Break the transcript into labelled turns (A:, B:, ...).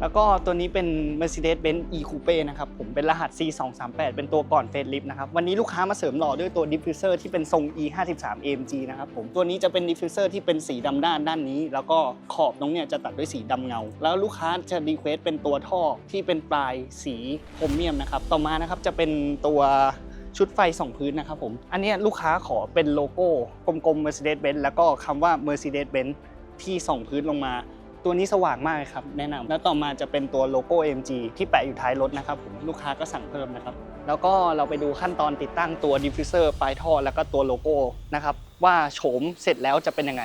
A: แล้วก็ตัวนี้เป็น Mercedes-Benz E-Coupe นะครับผมเป็นรหัส C238 เป็นตัวก่อนเฟ e ลิฟนะครับวันนี้ลูกค้ามาเสริมหล่อด้วยตัว Diffuser ที่เป็นทรง E53 AMG นะครับผมตัวนี้จะเป็น Diffuser ที่เป็นสีดำด้านด้านนี้ แล้วก็ขอบตรงเนี้ยจะตัดด้วยสีดำเงา แล้วลูกค้าจะรีเควสเป็นตัวท่อที่เป็นปลายสีโครเมียมนะครับต่อมานะครับจะเป็นตัวชุดไฟสองพื้นนะครับผม อันนี้ลูกค้าขอเป็นโลโก้กลมๆ Mercedes-Benz แล้วก็คำว่า Mercedes-Benz ที่สองพื้นลงมา ตัวนี้สว่างมากครับแนะนำแล้วต่อมาจะเป็นตัวโลโก้ MG ที่แปะอยู่ท้ายรถนะครับผมลูกค้าก็สั่งเพิ่มนะครับ แล้วก็เราไปดูขั้นตอนติดตั้งตัวดิฟฟิวเซอร์ปลายท่อแล้วก็ตัวโลโก้นะครับว่าโฉมเสร็จแล้วจะเป็นยังไง